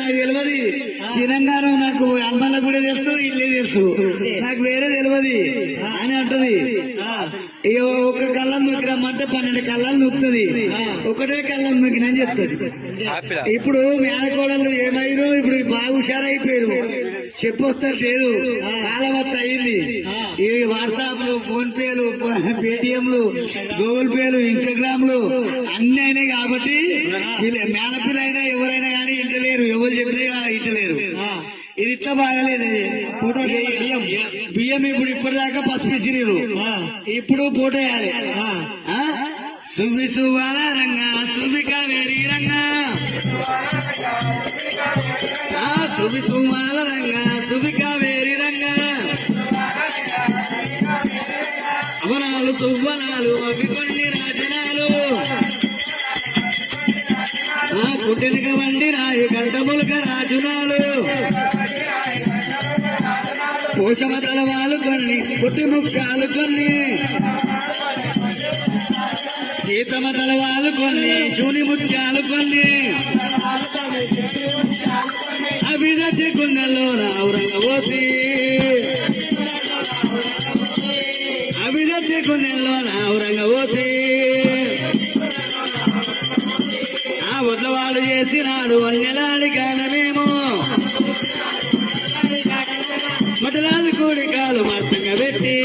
నాకు తెలియదు తెలంగాణ నాకు అమ్మల కూడా తెలుసు ఇల్లే తెలుసు. నాకు వేరే తెలియదు అని అంటది. ఇక ఒక కళ్ళం నొక్కి రమ్మంటే పన్నెండు కళ్ళలు నొక్కుతుంది. ఒకటే కళ్ళం నొక్కినని చెప్తుంది. ఇప్పుడు మేనకోడలు ఏమైరు? ఇప్పుడు బాగా హుషారైపోయారు చెప్పొస్తారు లేదు. కాలవత్త అయింది ఈ వాట్సాప్లు ఫోన్ పేలు పేటిఎంలు గూగుల్ పేలు ఇన్స్టాగ్రామ్లు అన్ని అయినాయి కాబట్టి వీళ్ళ- మేనపిల్లైనా ఎవరైనా కానీ ఇంటలేరు ఎవరు చెప్పినా ఇంటలేరు ఇది ఇట్లా బాగాలేదు ఫోటో బియ్యం. బియ్యం ఇప్పుడు ఇప్పటిదాకా పసుపు సిరీరు ఇప్పుడు ఫోటో వేయాలి. ఆ? సువి సువాల రంగా సువి కావేరి రంగా. ఆ, సువి సువాల రంగా. తువ్వనాలు వండి రాయి గంటములక రాజునాలు. పోషమ తలవాలు కొన్ని పుట్టి ముఖ్యాలు కొన్ని. సీతమ తలవాలు కొన్ని జూని ముత్యాలు కొన్ని. అభిదతి గుండెల్లో ఔరంగవోసి అభిదతి గుండెల్లో ఔరంగవోసి ఆ వదలవాడు చేసినాడు అన్నెలాడి కానమేమో మటలాలు కూడి కాలు మర్తంగా పెట్టి.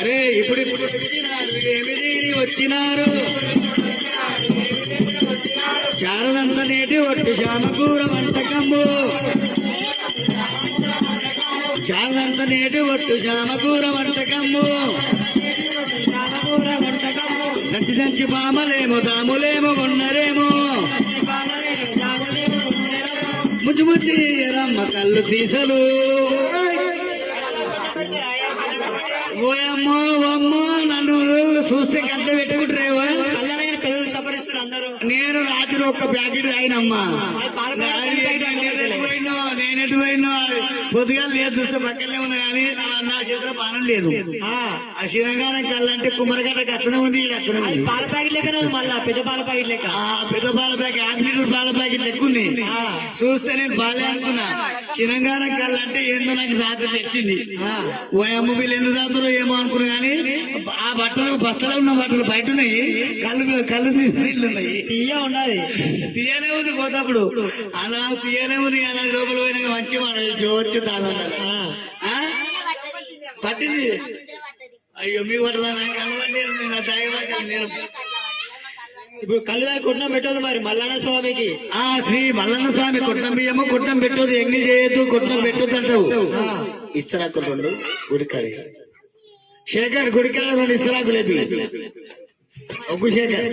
అరే ఇప్పుడు ఇప్పుడు వచ్చినారు ఏమి వచ్చినారు? చారదంత నేటి ఒట్టు శామకూర వంటకము చారదంత నేటి ఒట్టు శామకూర వంటకమ్ము దంచి దంచి బామలేమో దాములేమో కొన్నరేమో. ముచ్చి ముచ్చి రమ్మ కళ్ళు సీసలు. ఓయమ్మో అమ్మో నన్ను చూస్తే కంట పెట్టుకుంటారేవో సపరిస్తారు అందరూ? నేను రాత్రి ఒక్క ప్యాకెట్ తాగినమ్మా. నేను ఎటు పోయినో పొద్దుగా లేదు చూస్తే పక్కనే ఉంది కానీ నా- చేతిలో పానం లేదు. ఆ, శిరంగారం కళ్ళంటే కుమ్మరగడ్డ అట్లనే ఉంది అట్లనే అది పాల ప్యాకెట్ లెక్కనే ఉంది మళ్ళా పెద్ద పాల ప్యాకెట్ లెక్క. పెద్ద పాల ప్యాకెట్ ఆంప్లిట్యూడ్ పాల ప్యాకెట్ ఎక్కువ ఉంది. చూస్తే నేను బాలే అనుకున్నా. చిరంగారం కళ్ళంటే ఏందో నాకు రాత్రి తెచ్చింది. ఓ అమ్మ వీళ్ళు ఎందుకు తాగుతారో ఏమో అనుకున్నా కానీ ఆ బట్టలు బట్టలు ఉన్న బట్టలు బయట ఉన్నాయి. కళ్ళు కళ్ళు ఉన్నాయి తీయ ఉన్నది. తీయనే ఉంది పోతప్పుడు. అలా తీయనే ఉంది అలా లోపల పోయినాక మంచి మాట జోర్చి తాళం పట్టింది. అయ్యో మీ పట్ల ఇప్పుడు కళ్ళు దాకా కొట్టిన పెట్టదు మరి మల్లన్న స్వామికి. ఆ శ్రీ మల్లన్న స్వామి కొట్టం బియ్యము కొట్టం పెట్టదు ఎంగి చేయొద్దు కొట్టం పెట్టొద్దు అంటావు. ఆ. ఇస్తరాకులు రెండు గుడికాడి శేఖర్ గుడికాడ రెండు ఇస్తరాకులు ఎత్తి. ఒగ్గు శేఖర్.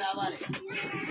that like.